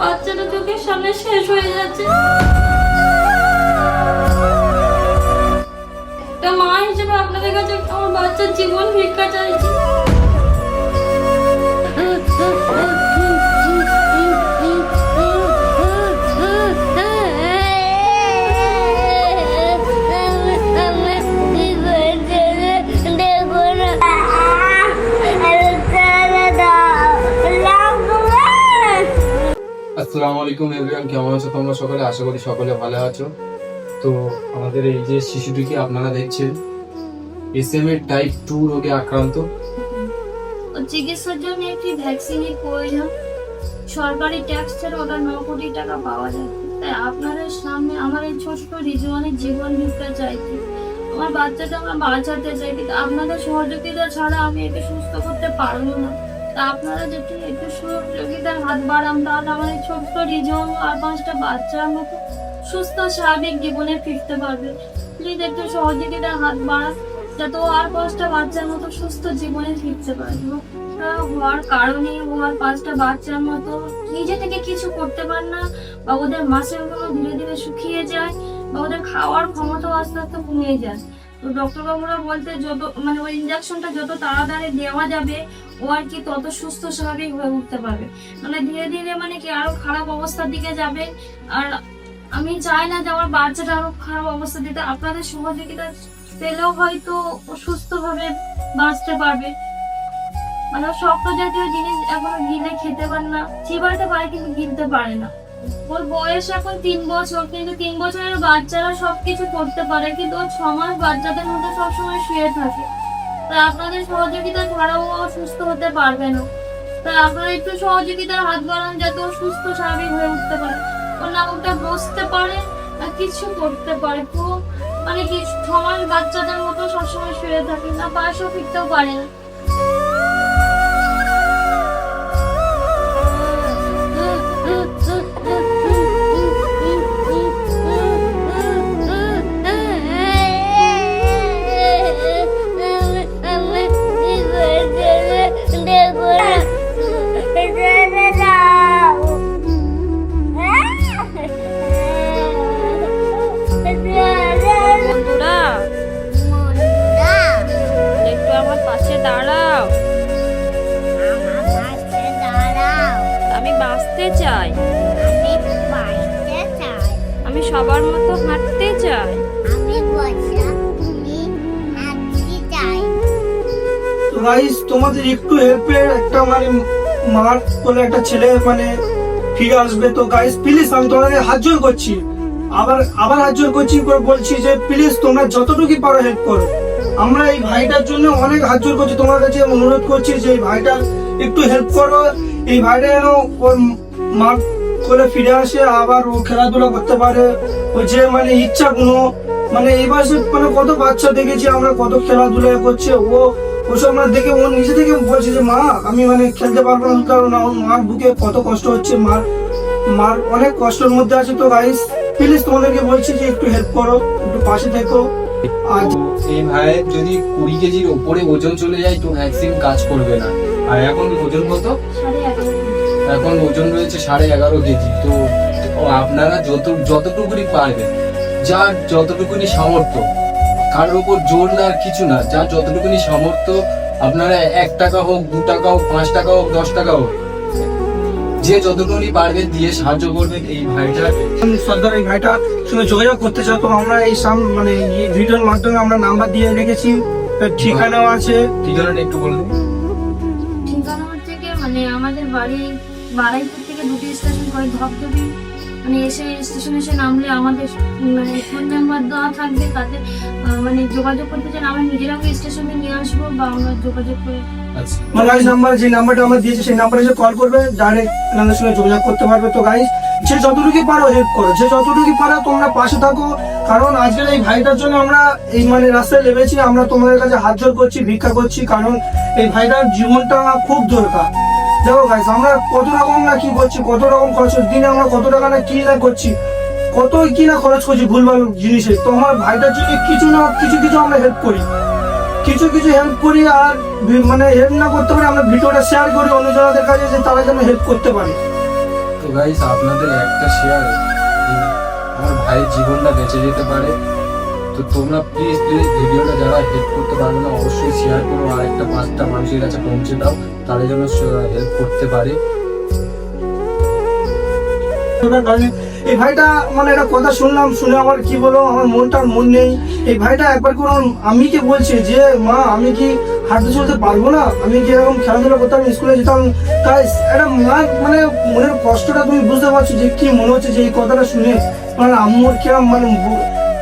বাচ্চাটা চোখের সামনে শেষ হয়ে যাচ্ছে। একটা মা হিসেবে আপনাদের কাছে আমার বাচ্চার জীবন ভিক্ষা চাইছি। আলাইকুম এভরিওয়ান কেমন আছো তোমরা সকলে? আশা করি সকলে ভালো আছো। তো আমাদের এই যে শিশুটিকে আপনারা দেখছেন এস এম এর টাইপ টু রোগে আক্রান্ত। চিকিৎসার জন্য একটি ভ্যাকসিনের প্রয়োজন। সরকারি ট্যাক্স ছাড়া ওটা ন কোটি টাকা পাওয়া যায়। তাই আপনাদের সামনে আমার এই ছোট্ট রিজওয়ানের জীবন ভিক্ষা চাইছি। আমার বাচ্চাটা আমরা বাঁচাতে চাই, কিন্তু আপনাদের সহযোগিতা ছাড়া আমি একে সুস্থ করতে পারব না। তা আপনারা যদি একটু সহযোগিতার হাত বাড়ান, তাহলে এই ছোট্ট রিজন আর পাঁচটা বাচ্চার মতো সুস্থ, স্বাভাবিক জীবনে ফিরতে পারবে। প্লিজ একটু সহযোগিতার হাত বাড়ান, যাতে আর পাঁচটা বাচ্চার মতো সুস্থ জীবনে ফিরতে পারে। হওয়ার কারণে ও আর পাঁচটা বাচ্চার মতো নিজে থেকে কিছু করতে পারে না, বা ওদের মাসেলগুলো ধীরে ধীরে শুকিয়ে যায়, বা ওদের খাওয়ার ক্ষমতাও আস্তে আস্তে কমে যায়। তো ডক্টর বাবুরা বলতে যত মানে ওই ইঞ্জেকশনটা যত তাড়াতাড়ি দেওয়া যাবে, ও আর কি তত সুস্থ স্বাভাবিক হয়ে উঠতে পারবে। মানে ধীরে ধীরে মানে কি আরও খারাপ অবস্থার দিকে যাবে। আর আমি চাই না যে আমার বাচ্চাটা আরও খারাপ অবস্থা দিতে। আপনাদের সহযোগিতা পেলেও হয়তো ও সুস্থভাবে বাঁচতে পারবে। মানে শক্ত জাতীয় জিনিস এখনও গিলে খেতে পারে না। চিবাতে পারে কিন্তু গিলতে পারে না। ওর বয়স এখন তিন বছর, কিন্তু তিন বছরের বাচ্চারা সবকিছু করতে পারে, কিন্তু ওর ছ বাচ্চাদের মধ্যে সবসময় শুয়ে থাকে। তাই আপনাদের সহযোগিতা ছাড়াও ও সুস্থ হতে পারবে না। তাই আপনারা একটু সহযোগিতার হাত বাড়ান যাতে ও সুস্থ স্বাভাবিক হয়ে উঠতে পারে। ওর না ওটা বসতে পারে না কিছু করতে পারে তো মানে কি ছ বাচ্চাদের মতো সবসময় শুয়ে থাকে, না পায়েসও ফিরতেও পারে না। আমি বাঁচতে চাই। আমি সবার মতো হাঁটতে চাই। তো গাইস তোমাদের একটু হেল্পের একটা মানে মার বলে একটা ছেলে মানে ফিরে আসবে। তো গাইস প্লিজ আমি তোমাদের হাত জোর করছি। আবার আবার হাত জোর করছি করে বলছি যে প্লিজ তোমরা যতটুকু পারো হেল্প করো। আমরা এই ভাইটার জন্য অনেক হাত জোর করছি। তোমার কাছে অনুরোধ করছি যে এই ভাইটার একটু হেল্প করো। এই ভাইটা যেন ওর মা করে ফিরে আসে আবার ও খেলাধুলা করতে পারে। ও যে মানে ইচ্ছা গুলো মানে এই বয়সে মানে কত বাচ্চা দেখেছি আমরা কত খেলাধুলা করছে। ও ওসব আমরা দেখে ও নিজে থেকে বলছে যে মা আমি মানে খেলতে পারব না কারণ আমার মার বুকে কত কষ্ট হচ্ছে মার মার অনেক কষ্টের মধ্যে আছে তো গাইস প্লিজ তোমাদেরকে বলছি যে একটু হেল্প করো একটু পাশে থেকো। আর তো এই ভাইয়ের যদি কুড়ি কেজির ওপরে ওজন চলে যায় তো ভ্যাকসিন কাজ করবে না। আর এখন ওজন কত? সাড়ে এগারো। এখন ওজন রয়েছে সাড়ে এগারো কেজি। তো আপনারা যত যতটুকুনি পারবেন যার যতটুকুনি সামর্থ্য কারোর উপর জোর না কিছু না যা যতটুকুনি সামর্থ্য আপনারা এক টাকা হোক দু টাকা হোক পাঁচ টাকা হোক দশ টাকা হোক যে যতটুকুনি পারবে দিয়ে সাহায্য করবেন এই ভাইটার। সর্দার এই ভাইটার সঙ্গে যোগাযোগ করতে চাও তো আমরা এই সাম মানে এই ভিডিওর মাধ্যমে আমরা নাম্বার দিয়ে রেখেছি। ঠিকানাও আছে। ঠিকানাটা একটু বলে দিন ঠিকানা হচ্ছে কি মানে আমাদের বাড়ি বারাইপুর থেকে দুটি স্টেশন করে ধপধপি মানে এসে স্টেশনে এসে নামলে আমাদের মানে ফোন নাম্বার দেওয়া থাকবে তাতে মানে যোগাযোগ করতে চান আমরা নিজেরাও স্টেশনে নিয়ে আসব বা আমরা যোগাযোগ করে আচ্ছা। আমার নাম্বার যে নাম্বারটা আমরা দিয়েছি সেই নাম্বারে এসে কল করবে ডাইরেক্ট এনাদের সঙ্গে যোগাযোগ করতে পারবে তো গাইস যে যতটুকু পারো হেল্প করো যে যতটুকু পারো তোমরা পাশে থাকো কারণ আজকের এই ভাইটার জন্য আমরা এই মানে রাস্তায় নেমেছি আমরা তোমাদের কাছে হাত জোর করছি ভিক্ষা করছি কারণ এই ভাইটার জীবনটা খুব দরকার। দেখো গাইস আমরা কত রকম না কি করছি, কত রকম খরচ দিনে আমরা কত টাকা না কি না করছি কত কি না খরচ করছি ভুলভাল জিনিসে তো আমার ভাইটার জন্য কিছু না, কিছু কিছু আমরা হেল্প করি। কিছু কিছু হেল্প করি আর মানে হেল্প না করতে পারি আমরা ভিডিওটা শেয়ার করি অন্য অন্যজনদের কাছে যে তারা যেন হেল্প করতে পারে। তো গাইস আপনাদের একটা শেয়ার আমার ভাইয়ের জীবনটা বেঁচে যেতে পারে। তো তোমরা প্লিজ প্লিজ ভিডিওটা যারা হেল্প করতে পারবে না, অবশ্যই শেয়ার করো আর একটা পাঁচটা মানুষের কাছে পৌঁছে দাও তারা যেন হেল্প করতে পারে। এই ভাইটা মানে একটা কথা শুনলাম, শুনে আমার কি বলো, আমার মনটা আর মন নেই। এই ভাইটা একবার করে আমার আমিকে বলছে যে, মা, আমি কি হাঁটতে চলতে পারব না? আমি কি এরকম খেলাধুলা করতাম স্কুলে যেতাম? তাই একটা মা মানে মনের কষ্টটা তুমি বুঝতে পারছ যে কি মনে হচ্ছে যে এই কথাটা শুনে। মানে আম্মুর কিরম মানে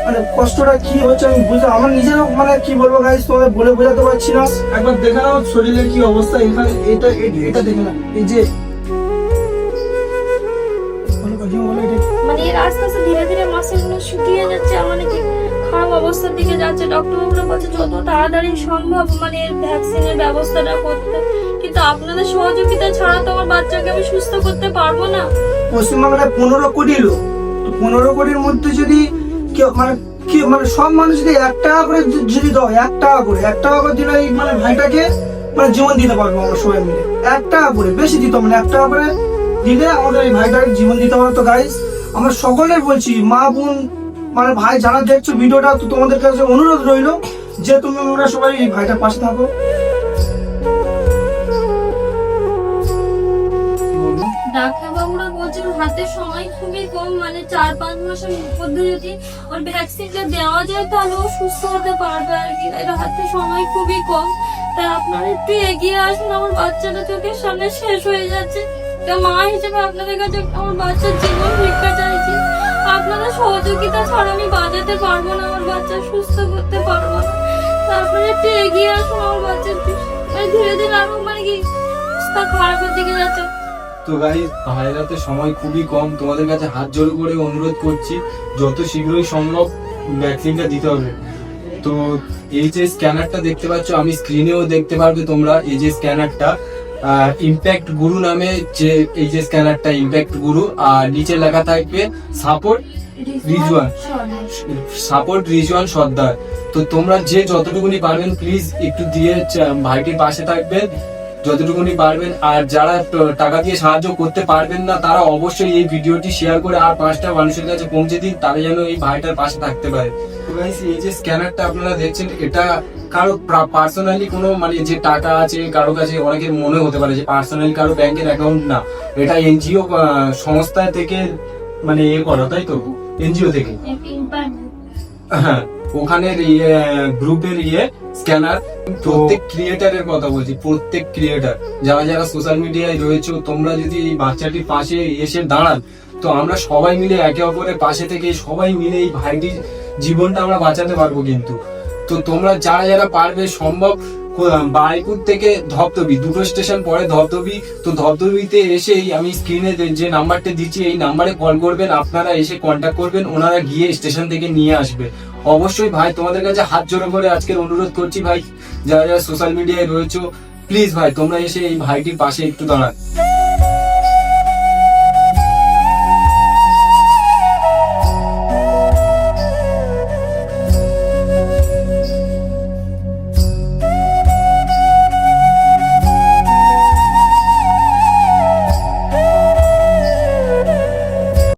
মানে কষ্টটা কি হচ্ছে আমি বুঝতে আমার নিজেরও মানে কি বলব গাইস তোমাদের বলে বোঝাতে পারছি না। একবার দেখে নাও শরীরের কি অবস্থা এখানে এটা এটা দেখে না এই যে মানে এর আস্তে আস্তে ধীরে ধীরে মাসেলগুলো শুকিয়ে যাচ্ছে আর মানে কি খারাপ অবস্থার দিকে যাচ্ছে। বলছে যত তাড়াতাড়ি সম্ভব মানে এর ভ্যাকসিনের ব্যবস্থাটা করতে। কিন্তু আপনাদের সহযোগিতা ছাড়া তো আমার বাচ্চাকে আমি সুস্থ করতে পারব না। পশ্চিমবাংলায় পনেরো কোটি লোক। তো পনেরো কোটির মধ্যে যদি কেউ মানে কি মানে সব মানুষ যদি এক টাকা করে যদি দাও, এক টাকা করে, এক টাকা করে দিলে এই মানে ভাইটাকে মানে জীবন দিতে পারব আমরা সবাই মিলে। এক টাকা করে, বেশি দিত মানে এক টাকা করে দিলে আমাদের এই ভাইটাকে জীবন দিতে পারতো গাইস আমরা সকলের বলছি, মা বোন মানে ভাই যারা দেখছ ভিডিওটা, তো তোমাদের কাছে অনুরোধ রইল যে তুমি আমরা সবাই এই ভাইটার পাশে থাকো। ওর হাতে সময় খুবই কম মানে চার পাঁচ মাসের মধ্যে যদি ওর ভ্যাকসিনটা দেওয়া যায় তাহলে ও সুস্থ হতে পারবে আর কি। এর হাতে সময় খুবই কম। তাই আপনারা একটু এগিয়ে আসুন, আমার বাচ্চাটা চোখের সামনে শেষ হয়ে যাচ্ছে। তা মা হিসেবে আপনাদের কাছে আমার বাচ্চার জীবন ভিক্ষা চাইছি। আপনারা সহযোগিতা ছাড়া আমি বাঁচাতে পারব না, আমার বাচ্চা সুস্থ করতে পারব না। তা আপনারা একটু এগিয়ে আসুন, আমার বাচ্চার। মানে ধীরে ধীরে আরও মানে কি খারাপের দিকে যাচ্ছে। তো গাই ভাইয়ের হাতে সময় খুবই কম। তোমাদের কাছে হাত জোড় করে অনুরোধ করছি, যত শীঘ্রই সম্ভব ভ্যাকসিনটা দিতে হবে। তো এই যে স্ক্যানারটা দেখতে পাচ্ছ, আমি স্ক্রিনেও দেখতে পারবে তোমরা, এই যে স্ক্যানারটা ইম্প্যাক্ট গুরু নামে যে, এই যে স্ক্যানারটা ইম্প্যাক্ট গুরু আর নিচে লেখা থাকবে সাপোর্ট রিজওয়ান। সাপোর্ট রিজওয়ান সর্দার তো তোমরা যে যতটুকুনি পারবেন প্লিজ একটু দিয়ে ভাইটির পাশে থাকবেন। যতটুকুনি পারবেন আর যারা টাকা দিয়ে সাহায্য করতে পারবেন না তারা অবশ্যই এই ভিডিওটি শেয়ার করে আর পাঁচটা মানুষের কাছে পৌঁছে দিন তারা যেন এই ভাইটার পাশে থাকতে পারে। এই যে স্ক্যানারটা আপনারা দেখছেন এটা কারও পার্সোনালি কোনো মানে যে টাকা আছে কারও কাছে অনেকের মনে হতে পারে যে পার্সোনালি কারও ব্যাংকের অ্যাকাউন্ট না। এটা এনজিও সংস্থা থেকে মানে এ করা তাই তো? এনজিও থেকে? হ্যাঁ। ওখানের ইয়ে গ্রুপের ইয়ে স্ক্যানার প্রত্যেক ক্রিয়েটারের কথা বলছি, প্রত্যেক ক্রিয়েটার যারা যারা সোশ্যাল মিডিয়ায় রয়েছে, তোমরা যদি এই বাচ্চাটির পাশে এসে দাঁড়ান, তো আমরা সবাই মিলে একে অপরের পাশে থেকে সবাই মিলে এই ভাইটির জীবনটা আমরা বাঁচাতে পারব কিন্তু। তো তোমরা যারা যারা পারবে, সম্ভব বারিপুর থেকে ধবধবি, দুটো স্টেশন পরে ধবধবি। তো ধবধবিতে এসেই আমি স্ক্রিনে যে নাম্বারটা দিচ্ছি, এই নাম্বারে কল করবেন, আপনারা এসে কন্ট্যাক্ট করবেন, ওনারা গিয়ে স্টেশন থেকে নিয়ে আসবে। অবশ্যই ভাই, তোমাদের কাছে হাত জোড়ো করে আজকের অনুরোধ করছি ভাই, যারা যারা সোশ্যাল মিডিয়ায় রয়েছো প্লিজ ভাই, তোমরা এসে এই ভাইটির পাশে একটু দাঁড়ান।